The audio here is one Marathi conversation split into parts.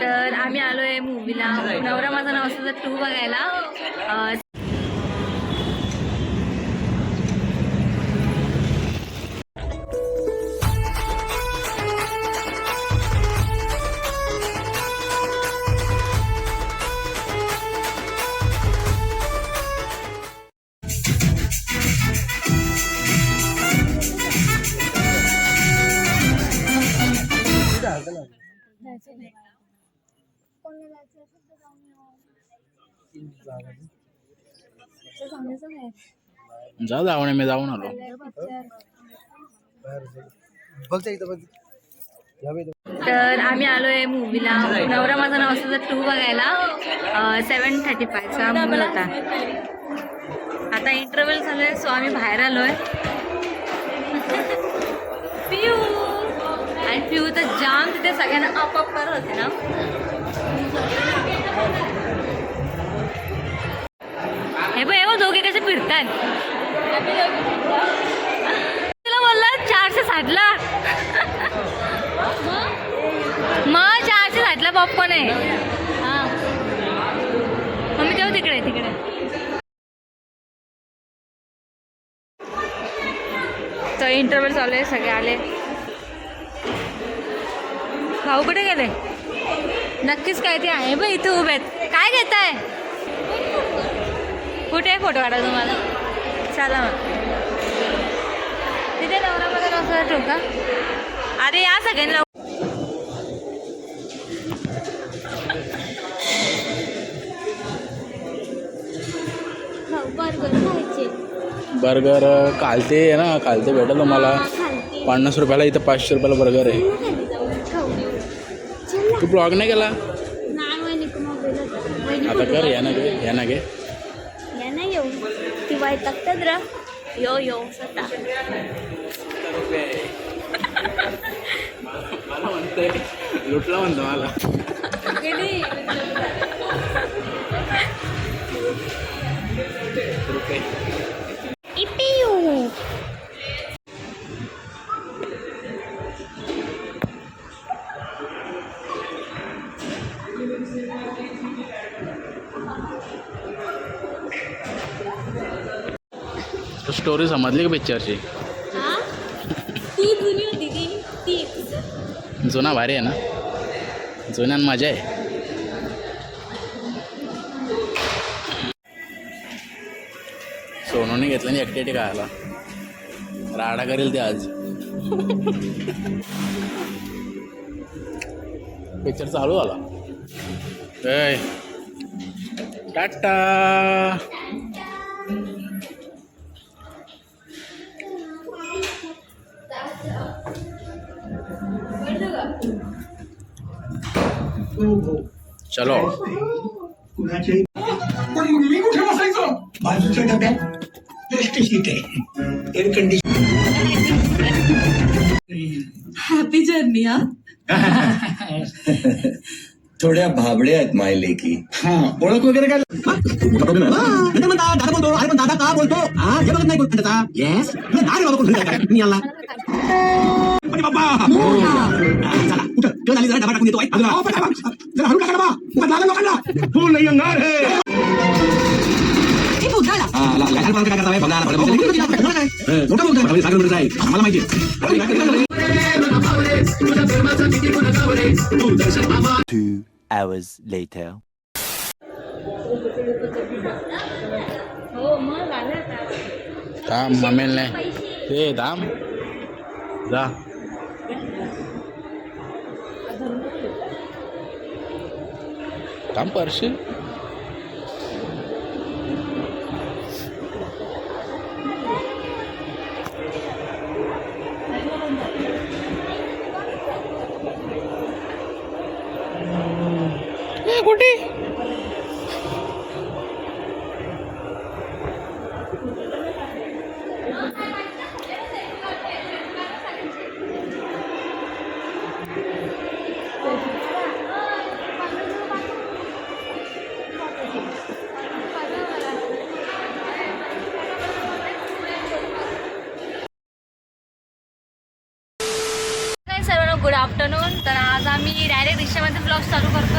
तर आम्ही आलो आहे मूवीला. नवरा माझा नाव असतो टू बघायला. जा जाऊन मी जाऊन आलो. तर आम्ही आलो आहे मूवीला. नवरा माझा नाव असं टू बघायला. सेवन थर्टी फायचा मूवी होता. आता इंटरव्हल झालं आहे सो आम्ही बाहेर आलो आहे पिऊ आणि पिऊ तर जाम तिथे सगळ्यांना अप अप करत होते ना हे बघ हे बघ दोघे कसे फिरतात तुला बोलला चारशे साठला. मग चारशे साठला पॉपकॉर्न आहे. हा मम्मी जाऊ तिकडे तिकडे. तर इंटरव्ह्यू चालू आहे सगळे आले. भाऊ कुठे गेले? नक्कीच काय ते आहे बघ इथे उभे आहेत. काय घेताय? घेत आहे कुठे फोटो काढा तुम्हाला? चला मग. तिथे नवरा मला असं ठेवू का? अरे या सगळ्यांना. बर्गर कालते आहे ना कालते भेटलं तुम्हाला पन्नास रुपयाला इथं पाचशे रुपयाला बर्गर आहे. तू ब्लॉग नाही केला? आता कर या ना घे या ना घे यांना येऊ ती वैतागतात र यो यो स्वतः मला म्हणतोय लुटला म्हणतो मला गेली रुपये इपियू स्टोरी समजली का पिक्चरची ती जुनी भारी आहे ना? जुन्यान मजा आहे. सोनूने घेतलं नाही एकटी एकटी खायला. राडा करेल ते आज. पिक्चर चालू झाला. टाटा. चलो. कुणाच्याही पण मी कुठे बसायचो बाजूच्या डब्यात आहे एअर कंडिशन हॅपी जर्नी हा थोड्या भाबड्या आहेत माय लेकी हा ओळख वगैरे काय दादा बोलतो अरे पण दादा का बोलतो हा हे बघत नाही त्याचा येस नाही बाबा कोण काय मी आला अरे बाबा चला कुठं झाली जरा डबा टाकून देतो ऐक, बाजूला. जरा हळू टाका डबा उगाच लागेल लोकांना तू नाही येणार हे हा, ला- लागायला पाहिजे काय करता बाई? भगवान, भगवान, भगवान, काय? हे, मोठा बोलतोय भगवान, सागर बोलतोय. आम्हाला माहिती आहे. Two hours later. हो मग आलं आता थांब ममेल नाही ते थांब जा थांब परशी कुठे गुड आफ्टरनून तर आता आम्ही डायरेक्ट रिक्षामध्ये ब्लॉग चालू करतो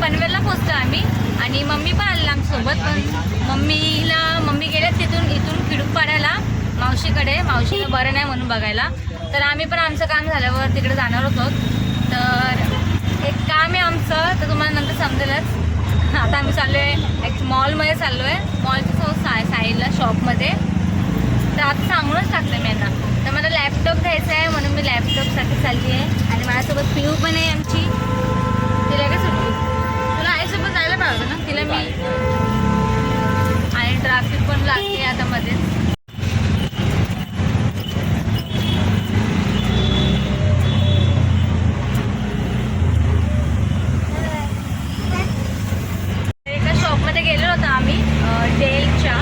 पनवेलला पोचतो आम्ही. आणि मम्मी पण आलेला आमच्यासोबत पण मम्मीला मम्मी गेल्या तिथून इथून खिडूकपाड्याला मावशीकडे. मावशीला बरं नाही म्हणून बघायला. तर आम्ही पण आमचं काम झाल्यावर तिकडे जाणार होतो. तर एक काम आहे आमचं तर तुम्हाला नंतर समजेलच. आता आम्ही चाललो आहे एक मॉलमध्ये चाललो आहे मॉलच्या सो सा साईडला शॉपमध्ये तर आता सांगूनच टाकलं मी यांना. तर मला लॅपटॉप घ्यायचा आहे म्हणून मी लॅपटॉपसाठी चालली आहे आणि माझ्यासोबत पिऊ पण आहे आमची. तिला काय सुटली तुला आईसोबत जायला पाहिजे ना? तिला मी आणि ट्रॅफिक पण लागते आता मध्येच एका शॉपमध्ये गेलेलो होतो आम्ही अं, डेलच्या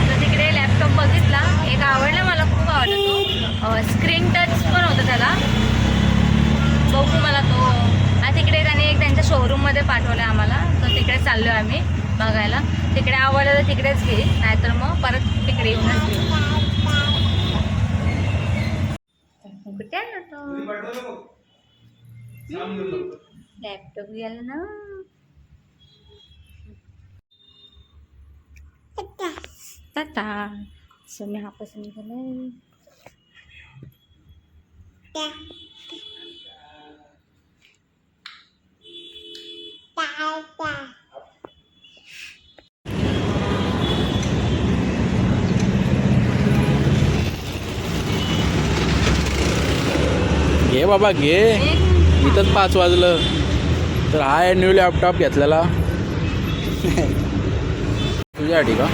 तर तिकडे लॅपटॉप बघितला एक आवडला मला खूप आवडला तो स्क्रीन टच पण होता त्याला बघू मला तो आणि तिकडे त्यांनी एक त्यांच्या शोरूममध्ये पाठवलं आम्हाला. तर तिकडे चाललो आहे आम्ही बघायला. तिकडे आवडलं तर तिकडेच घेईल नाहीतर मग परत तिकडे येऊनच घेईल कुठे लॅपटॉप गेला ना टाटा सो मी हा पसंत केलाय घे बाबा घे. इथंच पाच वाजलं. तर हा आहे न्यू लॅपटॉप घेतलेला. तुझ्यासाठी का?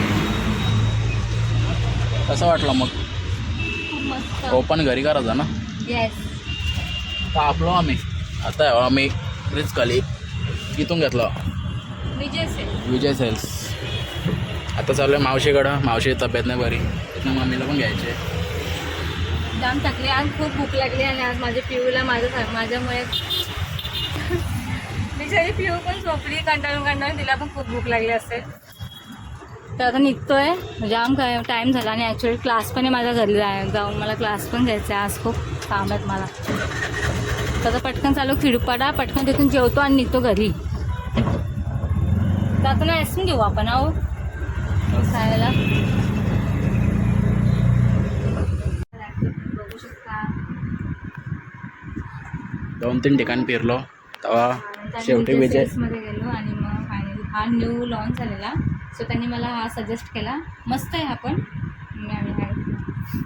कसा वाटला मग? ओपन घरी करायचा ना? आपलो आम्ही. आता आम्ही रिच खाली इथून घेतला. विजय सेल्स. आता चालू आहे मावशीकडं. मावशी तब्येत नाही बरी. तिथनं मम्मीला पण घ्यायचे जाम थकली आज खूप भूक लागली आणि आज माझ्या पिऊला माझ्या माझ्यामुळे बिचारी पिऊ पण झोपली कंटाळून कंटाळून तिला पण खूप भूक लागली असेल. तर आता निघतोय. जाम काय टाईम झाला आणि ॲक्च्युली क्लास पण आहे माझ्या घरी जाऊन. मला क्लास पण घ्यायचा आहे. आज खूप काम आहेत मला. तर आता पटकन चालू खिडपाडा. पटकन तिथून जेवतो आणि निघतो घरी. तर आता ना आईस्क्रीम घेऊ आपण आहो. खायला. दोन तीन ठिकाणी फिरलो. तेव्हा शेवटी विजय गेलो आणि मग फायनली हा न्यू लॉन्च झालेला. सो त्यांनी मला हा सजेस्ट केला. मस्त आहे हा पण.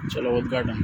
चलो उद्घाटन.